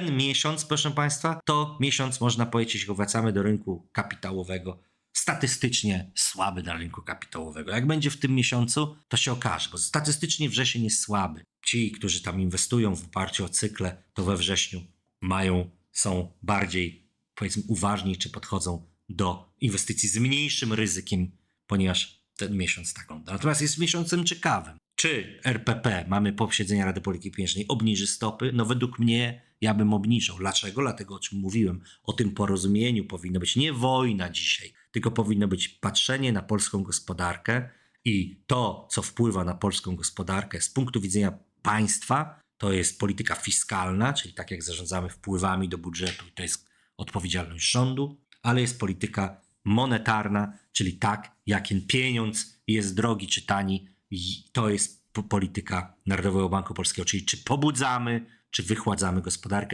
ten miesiąc, proszę Państwa, to miesiąc, można powiedzieć, jeśli wracamy do rynku kapitałowego, statystycznie słaby dla rynku kapitałowego. Jak będzie w tym miesiącu, to się okaże, bo statystycznie wrzesień jest słaby. Ci, którzy tam inwestują w oparciu o cykle, to we wrześniu mają, są bardziej, powiedzmy, uważni, czy podchodzą do inwestycji z mniejszym ryzykiem, ponieważ ten miesiąc tak wygląda. Natomiast jest miesiącem ciekawym. Czy RPP, mamy posiedzenia Rady Polityki Pieniężnej, obniży stopy? No według mnie ja bym obniżył. Dlaczego? Dlatego, o czym mówiłem, o tym porozumieniu powinno być nie wojna dzisiaj, tylko powinno być patrzenie na polską gospodarkę i to, co wpływa na polską gospodarkę z punktu widzenia państwa, to jest polityka fiskalna, czyli tak jak zarządzamy wpływami do budżetu, to jest odpowiedzialność rządu, ale jest polityka monetarna, czyli tak, jaki pieniądz jest drogi czy tani, to jest po- polityka Narodowego Banku Polskiego, czyli czy pobudzamy, czy wychładzamy gospodarkę,